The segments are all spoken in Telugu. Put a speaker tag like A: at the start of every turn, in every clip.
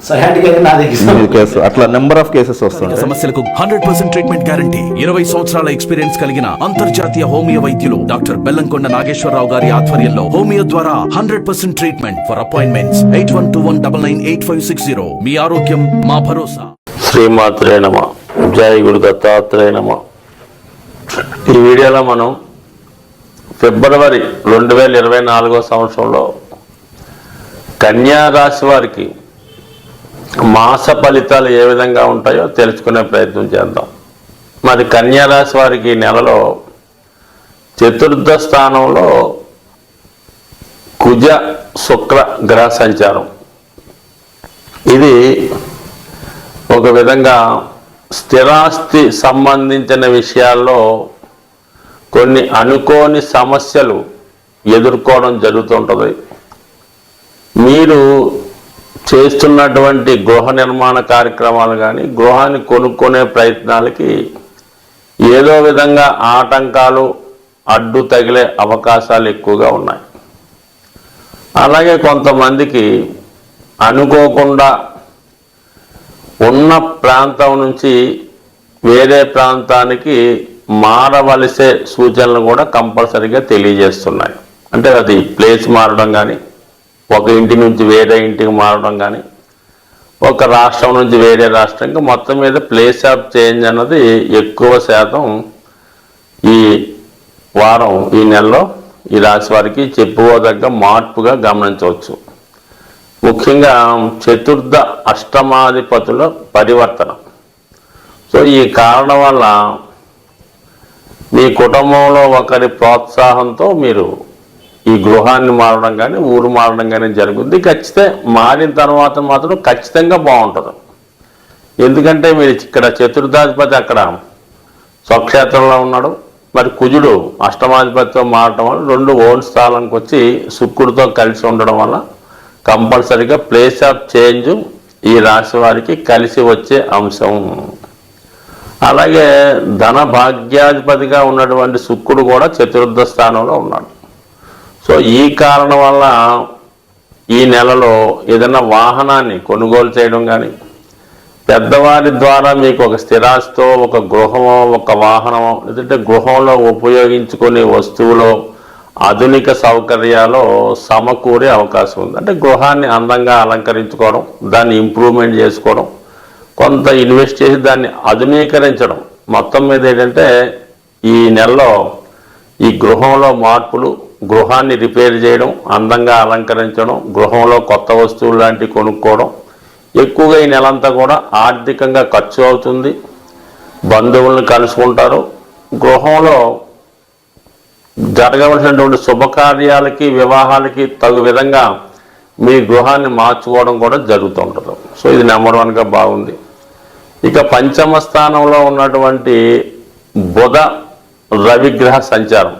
A: కేసు అట్లా నెంబర్ ఆఫ్ కేసెస్ వస్తుంటాయి
B: సమస్యలకు హండ్రెడ్ పర్సెంట్ ట్రీట్మెంట్ గ్యారంటీ ఇరవై సంవత్సరాల ఎక్స్పీరియన్స్ కలిగిన అంతర్జాతీయ హోమియో వైద్యులు డాక్టర్ బెల్లంకొండ నాగేశ్వరరావు గారి ఆధ్వర్యంలో హోమియో ద్వారా hundred percent treatment for appointments eight one two one double nine eight five six zero మీ ఆరోగ్యం మా భరోసా.
C: శ్రీమాత్రే నమ. జై గురు దత్తాత్రేయ నమ. ఈ వీడియోలో మనం ఫిబ్రవరి రెండు వేల ఇరవై నాలుగో సంవత్సరంలో కన్యా రాశి వారికి మాస ఫలితాలు ఏ విధంగా ఉంటాయో తెలుసుకునే ప్రయత్నం చేద్దాం. మరి కన్యారాశి వారికి నెలలో చతుర్థ స్థానంలో కుజ శుక్ర గ్రహ సంచారం. ఇది ఒక విధంగా స్థిరాస్తి సంబంధించిన విషయాల్లో కొన్ని అనుకోని సమస్యలు ఎదుర్కోవడం జరుగుతుంటుంది. మీరు చేస్తున్నటువంటి గృహ నిర్మాణ కార్యక్రమాలు కానీ గృహాన్ని కొనుక్కునే ప్రయత్నాలకి ఏదో విధంగా ఆటంకాలు అడ్డు తగిలే అవకాశాలు ఎక్కువగా ఉన్నాయి. అలాగే కొంతమందికి అనుకోకుండా ఉన్న ప్రాంతం నుంచి వేరే ప్రాంతానికి మారవలసే సూచనలు కూడా కంపల్సరీగా తెలియజేస్తున్నాయి. అంటే అది ప్లేస్ మారడం కానీ ఒక ఇంటి నుంచి వేరే ఇంటికి మారడం కానీ ఒక రాష్ట్రం నుంచి వేరే రాష్ట్రంకి మొత్తం మీద ప్లేస్ ఆఫ్ చేంజ్ అన్నది ఎక్కువ శాతం ఈ వారం ఈ నెలలో ఈ రాశి వారికి చెప్పుకోదగ్గ మార్పుగా గమనించవచ్చు. ముఖ్యంగా చతుర్థ అష్టమాధిపతుల పరివర్తన. సో ఈ కారణం వల్ల మీ కుటుంబంలో ఒకరి ప్రోత్సాహంతో మీరు ఈ గృహాన్ని మారడం కానీ ఊరు మారడం కానీ జరుగుద్ది. ఖచ్చితంగా మారిన తర్వాత మాత్రం ఖచ్చితంగా బాగుంటుంది. ఎందుకంటే మీరు ఇక్కడ చతుర్థాధిపతి అక్కడ స్వక్షేత్రంలో ఉన్నాడు. మరి కుజుడు అష్టమాధిపతితో మారడం వల్ల రెండు ఓన్ స్థానంకి వచ్చి శుక్రుడితో కలిసి ఉండడం వల్ల కంపల్సరీగా ప్లేస్ ఆఫ్ చేంజ్ ఈ రాశి వారికి కలిసి వచ్చే అంశం. అలాగే ధన భాగ్యాధిపతిగా ఉన్నటువంటి శుక్రుడు కూడా చతుర్థ స్థానంలో ఉన్నాడు. సో ఈ కారణం వల్ల ఈ నెలలో ఏదైనా వాహనాన్ని కొనుగోలు చేయడం కానీ పెద్దవారి ద్వారా మీకు ఒక స్థిరాస్తో ఒక గృహమో ఒక వాహనమో లేదంటే గృహంలో ఉపయోగించుకునే వస్తువులో ఆధునిక సౌకర్యాలు సమకూరే అవకాశం ఉంది. అంటే గృహాన్ని అందంగా అలంకరించుకోవడం దాన్ని ఇంప్రూవ్మెంట్ చేసుకోవడం కొంత ఇన్వెస్ట్ చేసి దాన్ని ఆధునీకరించడం. మొత్తం మీద ఏంటంటే ఈ నెలలో ఈ గృహంలో మార్పులు గృహాన్ని రిపేర్ చేయడం అందంగా అలంకరించడం గృహంలో కొత్త వస్తువులు లాంటివి కొనుక్కోవడం. ఎక్కువగా ఈ నెలంతా కూడా ఆర్థికంగా ఖర్చు అవుతుంది. బంధువులను కలుసుకుంటారు. గృహంలో జరగవలసినటువంటి శుభకార్యాలకి వివాహాలకి తగు విధంగా మీ గృహాన్ని మార్చుకోవడం కూడా జరుగుతుంటుంది సో ఇది నెంబర్ వన్గా బాగుంది. ఇక పంచమ స్థానంలో ఉన్నటువంటి బుధ రవిగ్రహ సంచారం.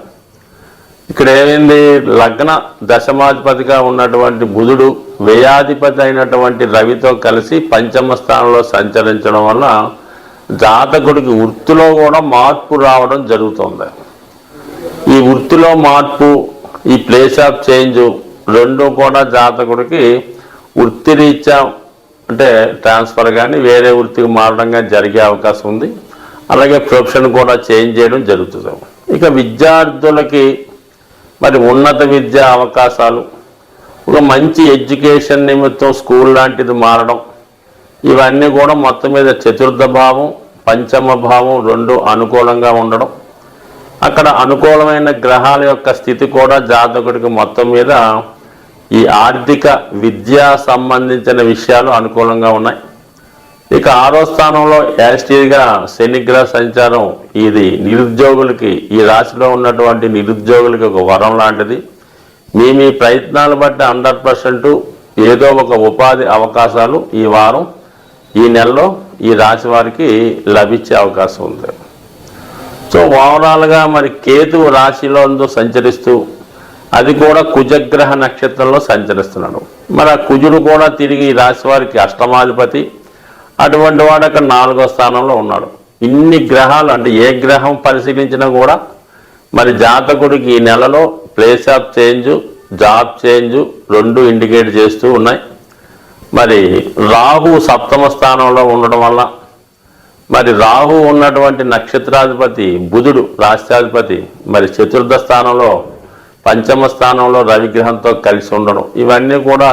C: ఇక్కడ ఏమైంది? లగ్న దశమాధిపతిగా ఉన్నటువంటి బుధుడు వ్యయాధిపతి అయినటువంటి రవితో కలిసి పంచమ స్థానంలో సంచరించడం వల్ల జాతకుడికి వృత్తిలో కూడా మార్పు రావడం జరుగుతుంది. ఈ వృత్తిలో మార్పు ఈ ప్లేస్ ఆఫ్ చేంజ్ రెండు కూడా జాతకుడికి వృత్తి రీత్యా అంటే ట్రాన్స్ఫర్ కానీ వేరే వృత్తికి మారడం కానీ జరిగే అవకాశం ఉంది. అలాగే ప్రొఫెషన్ కూడా చేంజ్ చేయడం జరుగుతుంది. ఇక విద్యార్థులకి మరి ఉన్నత విద్యా అవకాశాలు. ఒక మంచి ఎడ్యుకేషన్ నిమిత్తం స్కూల్ లాంటిది మారడం. ఇవన్నీ కూడా మొత్తం మీద చతుర్థ భావం పంచమ భావం రెండు అనుకూలంగా ఉండడం. అక్కడ అనుకూలమైన గ్రహాల యొక్క స్థితి కూడా జాతకుడికి మొత్తం మీద ఈ ఆర్థిక విద్యా సంబంధించిన విషయాలు అనుకూలంగా ఉన్నాయి. ఇక ఆరో స్థానంలో యాస్టీగా శనిగ్రహ సంచారం ఇది నిరుద్యోగులకి ఈ రాశిలో ఉన్నటువంటి నిరుద్యోగులకి ఒక వరం లాంటిది. మీ మీ ప్రయత్నాలు బట్టి హండ్రెడ్ పర్సెంట్ ఏదో ఒక ఉపాధి అవకాశాలు ఈ వారం ఈ నెలలో ఈ రాశి వారికి లభించే అవకాశం ఉంది. సో ఓవరాల్గా మరి కేతువు రాశిలో సంచరిస్తూ అది కూడా కుజగ్రహ నక్షత్రంలో సంచరిస్తున్నాడు. మరి ఆ కుజుడు కూడా తిరిగి ఈ రాశి వారికి అష్టమాధిపతి అటువంటి వాడు అక్కడ నాలుగో స్థానంలో ఉన్నాడు. ఇన్ని గ్రహాలు అంటే ఏ గ్రహం పరిశీలించినా కూడా మరి జాతకుడికి ఈ నెలలో place of change job change రెండు ఇండికేట్ చేస్తూ ఉన్నాయి. మరి రాహు సప్తమ స్థానంలో ఉండడం వల్ల మరి రాహు ఉన్నటువంటి నక్షత్రాధిపతి బుధుడు రాష్ట్రాధిపతి మరి చతుర్థ స్థానంలో పంచమ స్థానంలో రవిగ్రహంతో కలిసి ఉండడం. ఇవన్నీ కూడా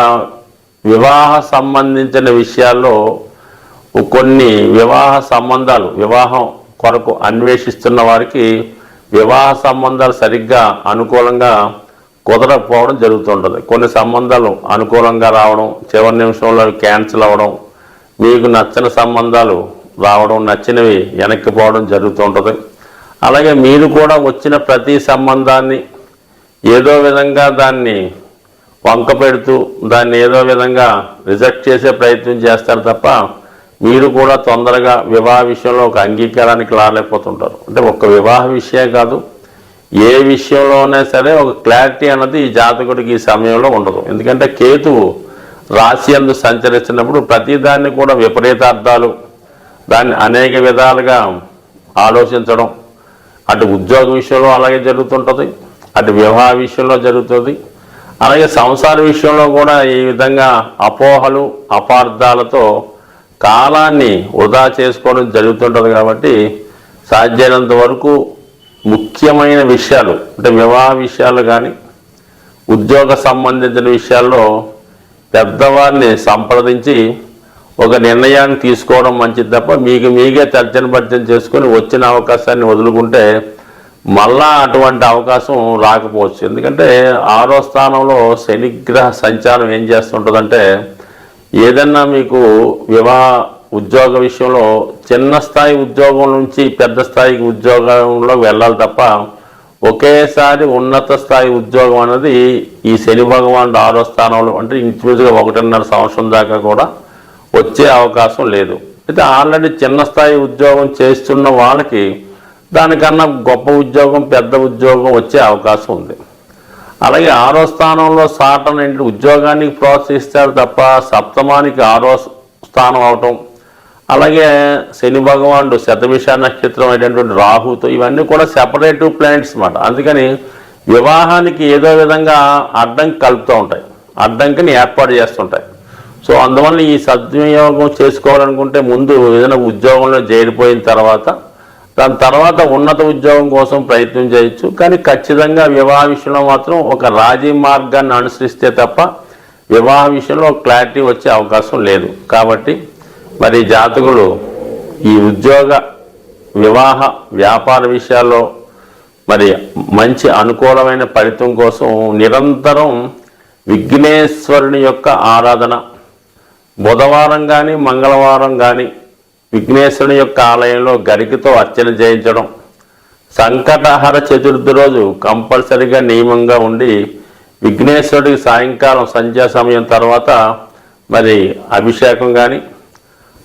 C: వివాహ సంబంధించిన విషయాల్లో కొన్ని వివాహ సంబంధాలు వివాహం కొరకు అన్వేషిస్తున్న వారికి వివాహ సంబంధాలు సరిగ్గా అనుకూలంగా కుదరకపోవడం జరుగుతుంటుంది. కొన్ని సంబంధాలు అనుకూలంగా రావడం చివరి నిమిషంలో క్యాన్సిల్ అవ్వడం మీకు నచ్చిన సంబంధాలు రావడం నచ్చినవి వెనక్కి పోవడం జరుగుతుంటుంది. అలాగే మీరు కూడా వచ్చిన ప్రతి సంబంధాన్ని ఏదో విధంగా దాన్ని వంక పెడుతూ దాన్ని ఏదో విధంగా రిజెక్ట్ చేసే ప్రయత్నం చేస్తారు తప్ప మీరు కూడా తొందరగా వివాహ విషయంలో ఒక అంగీకారానికి రాలేకపోతుంటారు అంటే ఒక్క వివాహ విషయం కాదు ఏ విషయంలోనే సరే ఒక క్లారిటీ అన్నది ఈ జాతకుడికి ఈ సమయంలో ఉండదు. ఎందుకంటే కేతువు రాశి అందు సంచరిస్తున్నప్పుడు ప్రతిదాన్ని కూడా విపరీతార్థాలు దాన్ని అనేక విధాలుగా ఆలోచించడం అటు ఉద్యోగ విషయంలో అలాగే జరుగుతుంటుంది అటు వివాహ విషయంలో జరుగుతుంది. అలాగే సంసార విషయంలో కూడా ఈ విధంగా అపోహలు అపార్థాలతో కాలాన్ని వృధా చేసుకోవడం జరుగుతుంటుంది కాబట్టి సాధ్యమైనంత వరకు ముఖ్యమైన విషయాలు అంటే వివాహ విషయాలు కానీ ఉద్యోగ సంబంధించిన విషయాల్లో పెద్దవారిని సంప్రదించి ఒక నిర్ణయాన్ని తీసుకోవడం మంచిది తప్ప మీకు మీకే తర్జన భర్జన చేసుకొని వచ్చిన అవకాశాన్ని వదులుకుంటే మళ్ళా అటువంటి అవకాశం రాకపోవచ్చు. ఎందుకంటే ఆరో స్థానంలో శనిగ్రహ సంచారం ఏం చేస్తుంటుందంటే ఏదన్నా మీకు వివాహ ఉద్యోగ విషయంలో చిన్న స్థాయి ఉద్యోగం నుంచి పెద్ద స్థాయికి ఉద్యోగంలో వెళ్ళాలి తప్ప ఒకేసారి ఉన్నత స్థాయి ఉద్యోగం అనేది ఈ శని భగవానుడు ఆరో స్థానంలో అంటే ఇంచుమించుగా ఒకటిన్నర సంవత్సరం దాకా కూడా వచ్చే అవకాశం లేదు. అయితే ఆల్రెడీ చిన్న స్థాయి ఉద్యోగం చేస్తున్న వాళ్ళకి దానికన్నా గొప్ప ఉద్యోగం పెద్ద ఉద్యోగం వచ్చే అవకాశం ఉంది. అలాగే ఆరో స్థానంలో సాటన్ ఏంటి ఉద్యోగానికి ప్రోత్సహిస్తారు తప్ప సప్తమానికి ఆరో స్థానం అవటం అలాగే శని భగవానుడు శతభిష నక్షత్రం అయినటువంటి రాహుతో ఇవన్నీ కూడా సెపరేటివ్ ప్లానెట్స్ అన్నమాట అందుకని వివాహానికి ఏదో విధంగా అడ్డంకి కలుపుతూ ఉంటాయి అడ్డంకిని ఏర్పాటు చేస్తుంటాయి. సో అందువల్ల ఈ సద్వినియోగం చేసుకోవాలనుకుంటే ముందు ఏదైనా ఉద్యోగంలో చేరిపోయిన తర్వాత దాని తర్వాత ఉన్నత ఉద్యోగం కోసం ప్రయత్నం చేయొచ్చు కానీ ఖచ్చితంగా వివాహ విషయంలో మాత్రం ఒక రాజీ మార్గాన్ని అనుసరిస్తే తప్ప వివాహ విషయంలో క్లారిటీ వచ్చే అవకాశం లేదు. కాబట్టి మరి జాతకులు ఈ ఉద్యోగ వివాహ వ్యాపార విషయాల్లో మరి మంచి అనుకూలమైన ఫలితం కోసం నిరంతరం విఘ్నేశ్వరుని యొక్క ఆరాధన. బుధవారం కానీ మంగళవారం కానీ విఘ్నేశ్వరుని యొక్క ఆలయంలో గరికతో అర్చన చేయించడం. సంకటహర చతుర్థి రోజు కంపల్సరిగా నియమంగా ఉండి విఘ్నేశ్వరుడికి సాయంకాలం సంధ్యా సమయం తర్వాత మరి అభిషేకం కానీ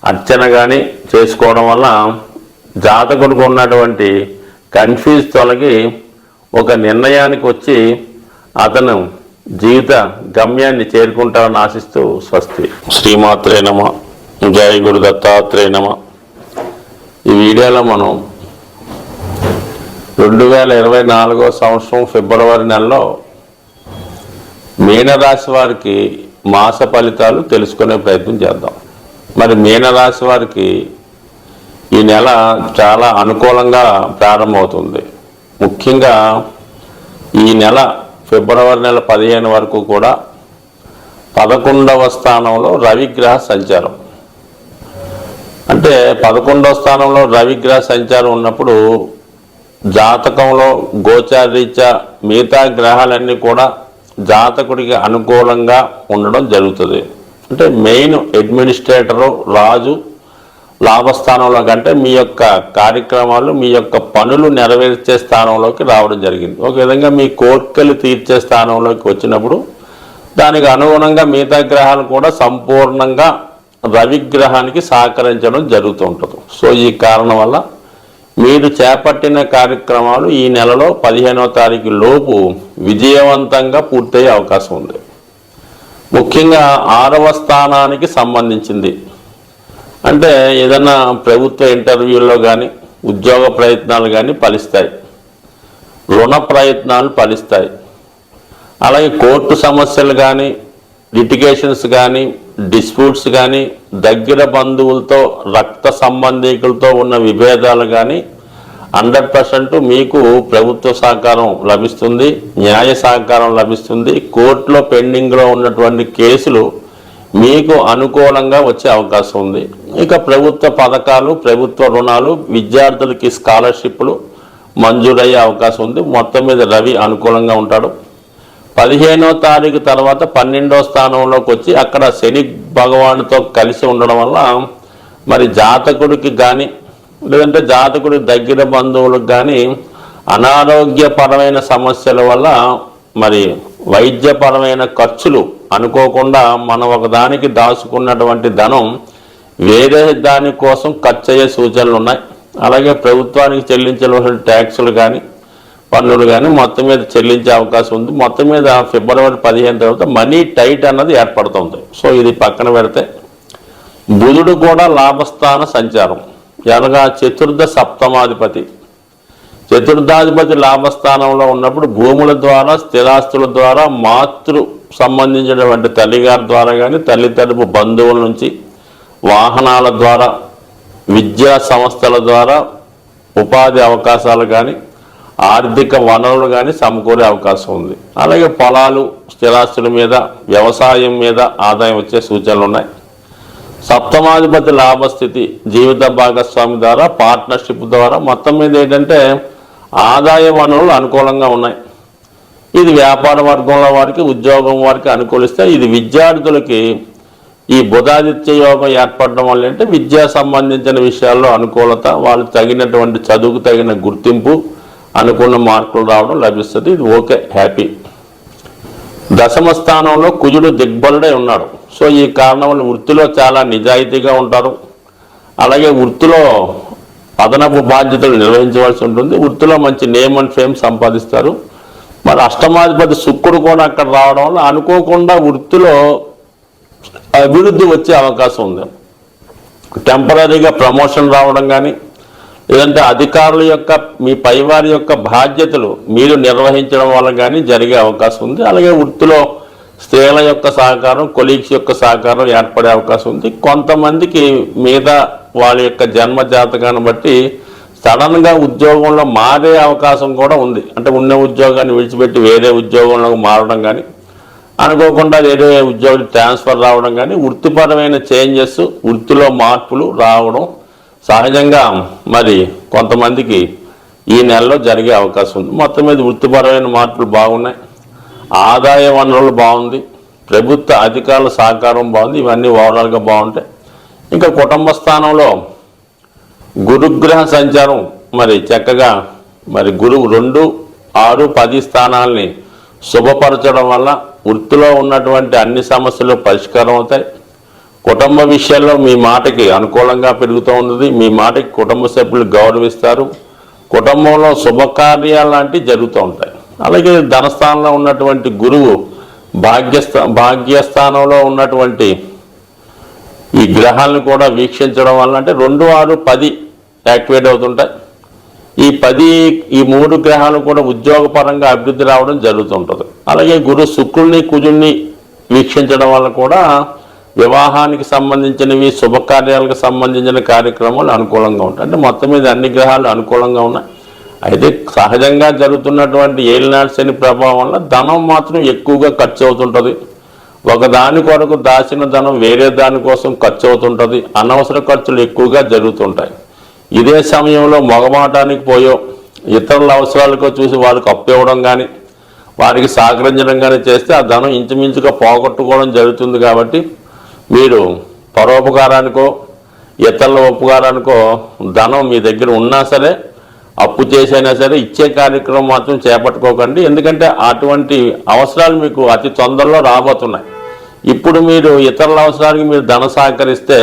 C: అర్చన కానీ చేసుకోవడం వల్ల జాతకుడికి ఉన్నటువంటి కన్ఫ్యూజ్ తొలగి ఒక నిర్ణయానికి వచ్చి అతను జీవిత గమ్యాన్ని చేరుకుంటారని ఆశిస్తూ స్వస్తి. శ్రీమాత్రే నమ. జయ గురు దత్తాత్రేయ నమ. ఈ వీడియోలో మనం రెండు వేల ఇరవై నాలుగో సంవత్సరం ఫిబ్రవరి నెలలో మీనరాశి వారికి మాస ఫలితాలు తెలుసుకునే ప్రయత్నం చేద్దాం. మరి మీనరాశి వారికి ఈ నెల చాలా అనుకూలంగా ప్రారంభమవుతుంది. ముఖ్యంగా ఈ నెల ఫిబ్రవరి నెల పదిహేను వరకు కూడా పదకొండవ స్థానంలో రవిగ్రహ సంచారం. అంటే పదకొండో స్థానంలో రవిగ్రహ సంచారం ఉన్నప్పుడు జాతకంలో గోచారీత్యా మిగతా గ్రహాలన్నీ కూడా జాతకుడికి అనుకూలంగా ఉండడం జరుగుతుంది. అంటే మెయిన్ అడ్మినిస్ట్రేటరు రాజు లాభస్థానంలో కంటే మీ యొక్క కార్యక్రమాలు మీ యొక్క పనులు నెరవేర్చే స్థానంలోకి రావడం జరిగింది. ఒక విధంగా మీ కోర్కెలు తీర్చే స్థానంలోకి వచ్చినప్పుడు దానికి అనుగుణంగా మిగతా గ్రహాలు కూడా సంపూర్ణంగా రవిగ్రహానికి సహకరించడం జరుగుతూ ఉంటుంది సో ఈ కారణం వల్ల మీరు చేపట్టిన కార్యక్రమాలు ఈ నెలలో పదిహేనవ తారీఖు లోపు విజయవంతంగా పూర్తయ్యే అవకాశం ఉంది. ముఖ్యంగా ఆరవ స్థానానికి సంబంధించింది. అంటే ఏదైనా ప్రభుత్వ ఇంటర్వ్యూల్లో కానీ ఉద్యోగ ప్రయత్నాలు కానీ ఫలిస్తాయి. రుణ ప్రయత్నాలు ఫలిస్తాయి. అలాగే కోర్టు సమస్యలు కానీ లిటిగేషన్స్ కానీ డిస్ప్యూట్స్ కానీ దగ్గర బంధువులతో రక్త సంబంధికులతో ఉన్న విభేదాలు కానీ హండ్రెడ్ పర్సెంట్ మీకు ప్రభుత్వ సహకారం లభిస్తుంది న్యాయ సహకారం లభిస్తుంది. కోర్టులో పెండింగ్లో ఉన్నటువంటి కేసులు మీకు అనుకూలంగా వచ్చే అవకాశం ఉంది. ఇక ప్రభుత్వ పథకాలు ప్రభుత్వ రుణాలు విద్యార్థులకి స్కాలర్షిప్లు మంజూరయ్యే అవకాశం ఉంది. మొత్తం మీద రవి అనుకూలంగా ఉంటాడు. పదిహేనో తారీఖు తర్వాత పన్నెండో స్థానంలోకి వచ్చి అక్కడ శని భగవానుతో కలిసి ఉండడం వల్ల మరి జాతకుడికి కానీ లేదంటే జాతకుడి దగ్గర బంధువులకు కానీ అనారోగ్యపరమైన సమస్యల వల్ల మరి వైద్యపరమైన ఖర్చులు అనుకోకుండా మనం ఒకదానికి దాచుకున్నటువంటి ధనం వేరే దాని కోసం ఖర్చు అయ్యే సూచనలు ఉన్నాయి అలాగే ప్రభుత్వానికి చెల్లించవలసిన ట్యాక్సులు కానీ పన్నులు కానీ మొత్తం మీద చెల్లించే అవకాశం ఉంది. మొత్తం మీద ఫిబ్రవరి పదిహేను తర్వాత మనీ టైట్ అన్నది ఏర్పడుతుంది. సో ఇది పక్కన పెడితే బుధుడు కూడా లాభస్థాన సంచారం. అనగా చతుర్థ సప్తమాధిపతి. చతుర్థాధిపతి లాభస్థానంలో ఉన్నప్పుడు భూముల ద్వారా స్థిరాస్తుల ద్వారా మాతృ సంబంధించినటువంటి తల్లిగారి ద్వారా కానీ తల్లిదండ్రుల బంధువుల నుంచి వాహనాల ద్వారా విద్యా సంస్థల ద్వారా ఉపాధి అవకాశాలు కానీ ఆర్థిక వనరులు కానీ సమకూరే అవకాశం ఉంది. అలాగే పొలాలు స్థిరాస్తుల మీద వ్యవసాయం మీద ఆదాయం వచ్చే సూచనలు ఉన్నాయి. సప్తమాధిపతి లాభస్థితి జీవిత భాగస్వామి ద్వారా పార్ట్నర్షిప్ ద్వారా మొత్తం మీద ఏంటంటే ఆదాయ వనరులు అనుకూలంగా ఉన్నాయి. ఇది వ్యాపార వర్గంలో వారికి ఉద్యోగం వారికి అనుకూలిస్తే ఇది విద్యార్థులకి ఈ బుధాదిత్య యోగం ఏర్పడడం వల్ల అంటే విద్యా సంబంధించిన విషయాల్లో అనుకూలత వాళ్ళు తగినటువంటి చదువుకు తగిన గుర్తింపు అనుకున్న మార్కులు రావడం లభిస్తుంది. ఇది ఓకే హ్యాపీ. దశమ స్థానంలో కుజుడు దిగ్బలుడై ఉన్నాడు. సో ఈ కారణం వల్ల వృత్తిలో చాలా నిజాయితీగా ఉంటారు. అలాగే వృత్తిలో అదనపు బాధ్యతలు నిర్వహించవలసి ఉంటుంది. వృత్తిలో మంచి నేమ్ అండ్ ఫేమ్ సంపాదిస్తారు. మరి అష్టమాధిపతి శుక్రుడు కూడా అక్కడ రావడం వల్ల అనుకోకుండా వృత్తిలో అభివృద్ధి వచ్చే అవకాశం ఉంది. టెంపరీగా ప్రమోషన్ రావడం కానీ లేదంటే అధికారుల యొక్క మీ పైవారి యొక్క బాధ్యతలు. మీరు నిర్వహించడం వల్ల కానీ జరిగే అవకాశం ఉంది. అలాగే వృత్తిలో స్త్రీల యొక్క సహకారం కొలీగ్స్ యొక్క సహకారం ఏర్పడే అవకాశం ఉంది. కొంతమందికి మీద వాళ్ళ యొక్క జన్మ జాతకాన్ని బట్టి సడన్గా ఉద్యోగంలో మారే అవకాశం కూడా ఉంది. అంటే ఉన్న ఉద్యోగాన్ని విడిచిపెట్టి వేరే ఉద్యోగంలోకి మారడం కానీ అనుకోకుండా వేరే ఉద్యోగులు ట్రాన్స్ఫర్ రావడం కానీ వృత్తిపరమైన చేంజెస్ వృత్తిలో మార్పులు రావడం సహజంగా మరి కొంతమందికి ఈ నెలలో జరిగే అవకాశం ఉంది. మొత్తం మీద వృత్తిపరమైన మార్పులు బాగున్నాయి. ఆదాయ వనరులు బాగుంది. ప్రభుత్వ అధికారుల సహకారం బాగుంది. ఇవన్నీ ఓవరాల్గా బాగుంటాయి. ఇంకా కుటుంబ స్థానంలో గురుగ్రహ సంచారం మరి చక్కగా మరి గురువు రెండు ఆరు పది స్థానాల్ని శుభపరచడం వల్ల వృత్తిలో ఉన్నటువంటి అన్ని సమస్యలు పరిష్కారం అవుతాయి. కుటుంబ విషయాల్లో మీ మాటకి అనుకూలంగా పెరుగుతూ ఉన్నది. మీ మాటకి కుటుంబ సభ్యులు గౌరవిస్తారు. కుటుంబంలో శుభకార్యాలు లాంటివి జరుగుతూ ఉంటాయి. అలాగే ధనస్థానంలో ఉన్నటువంటి గురువు భాగ్యస్థా భాగ్యస్థానంలో ఉన్నటువంటి ఈ గ్రహాలను కూడా వీక్షించడం వల్ల అంటే రెండు ఆరు పది యాక్టివేట్ అవుతుంటాయి. ఈ పది ఈ మూడు గ్రహాలు కూడా ఉద్యోగపరంగా అభివృద్ధి రావడం జరుగుతుంటుంది అలాగే గురు శుక్రుల్ని కుజుల్ని వీక్షించడం వల్ల కూడా వివాహానికి సంబంధించినవి శుభకార్యాలకు సంబంధించిన కార్యక్రమాలు అనుకూలంగా ఉంటాయి. అంటే మొత్తం మీద అన్ని గ్రహాలు అనుకూలంగా ఉన్నాయి. అయితే సహజంగా జరుగుతున్నటువంటి ఏలినాడు శని ప్రభావం వల్ల ధనం మాత్రం ఎక్కువగా ఖర్చు అవుతుంటుంది. ఒక దాని కొరకు దాచిన ధనం వేరే దాని కోసం ఖర్చు అవుతుంటుంది. అనవసర ఖర్చులు ఎక్కువగా జరుగుతుంటాయి. ఇదే సమయంలో మొగమాటానికి పోయో ఇతరుల అవసరాలకు చూసి వాళ్ళకి అప్పు ఇవ్వడం కానీ వారికి సహకరించడం కానీ చేస్తే ఆ ధనం ఇంచుమించుగా పోగొట్టుకోవడం జరుగుతుంది కాబట్టి మీరు పరోపకారానికో ఇతరుల ఉపకారానికో ధనం మీ దగ్గర ఉన్నా సరే అప్పు చేసైనా సరే ఇచ్చే కార్యక్రమం మాత్రం చేపట్టుకోకండి. ఎందుకంటే అటువంటి అవసరాలు మీకు అతి తొందరలో రాబోతున్నాయి. ఇప్పుడు మీరు ఇతరుల అవసరానికి మీరు ధన సహకరిస్తే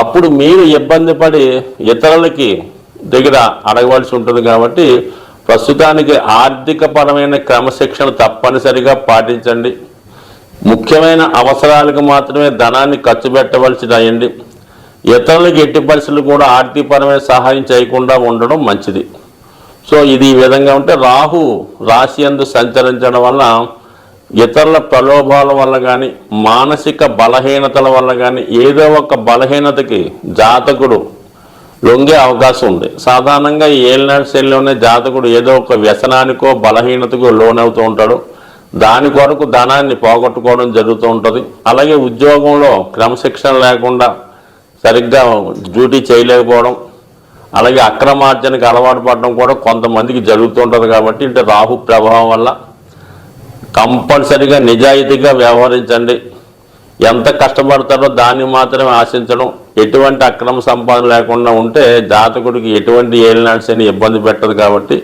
C: అప్పుడు మీరు ఇబ్బంది పడి ఇతరులకి దగ్గర అడగవలసి ఉంటుంది కాబట్టి ప్రస్తుతానికి ఆర్థిక పరమైన క్రమశిక్షణ తప్పనిసరిగా పాటించండి. ముఖ్యమైన అవసరాలకు మాత్రమే ధనాన్ని ఖర్చు పెట్టవలసి అయ్యండి ఇతరులకు ఎట్టి పరిస్థితులు కూడా ఆర్థికపరమైన సహాయం చేయకుండా ఉండడం మంచిది. సో ఇది ఈ విధంగా ఉంటే రాహు రాశి అందు సంచరించడం వల్ల ఇతరుల ప్రలోభాల వల్ల కానీ మానసిక బలహీనతల వల్ల కానీ ఏదో ఒక బలహీనతకి జాతకుడు లొంగే అవకాశం ఉంది. సాధారణంగా ఈ శైలిలోనే జాతకుడు ఏదో ఒక వ్యసనానికో బలహీనతకో లోనవుతూ ఉంటాడు. దాని కొరకు ధనాన్ని పోగొట్టుకోవడం జరుగుతూ ఉంటుంది. అలాగే ఉద్యోగంలో క్రమశిక్షణ లేకుండా సరిగ్గా డ్యూటీ చేయలేకపోవడం అలాగే అక్రమార్జనకి అలవాటు పడడం కూడా కొంతమందికి జరుగుతుంటుంది కాబట్టి అంటే రాహు ప్రభావం వల్ల కంపల్సరిగా నిజాయితీగా వ్యవహరించండి. ఎంత కష్టపడతారో దాన్ని మాత్రమే ఆశించడం. ఎటువంటి అక్రమ సంపాదన లేకుండా ఉంటే జాతకుడికి ఎటువంటి ఏలినాడ్స్ అని ఇబ్బంది పెట్టదు కాబట్టి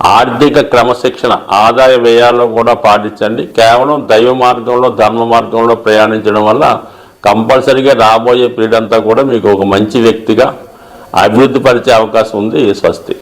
C: ఆర్థిక క్రమశిక్షణ ఆదాయ వ్యయాల్లో కూడా పాటించండి. కేవలం దైవ మార్గంలో ధర్మ మార్గంలో ప్రయాణించడం వల్ల కంపల్సరిగా రాబోయే పీరియడ్ అంతా కూడా మీకు ఒక మంచి వ్యక్తిగా అభివృద్ధి పరిచే అవకాశం ఉంది స్వస్తి.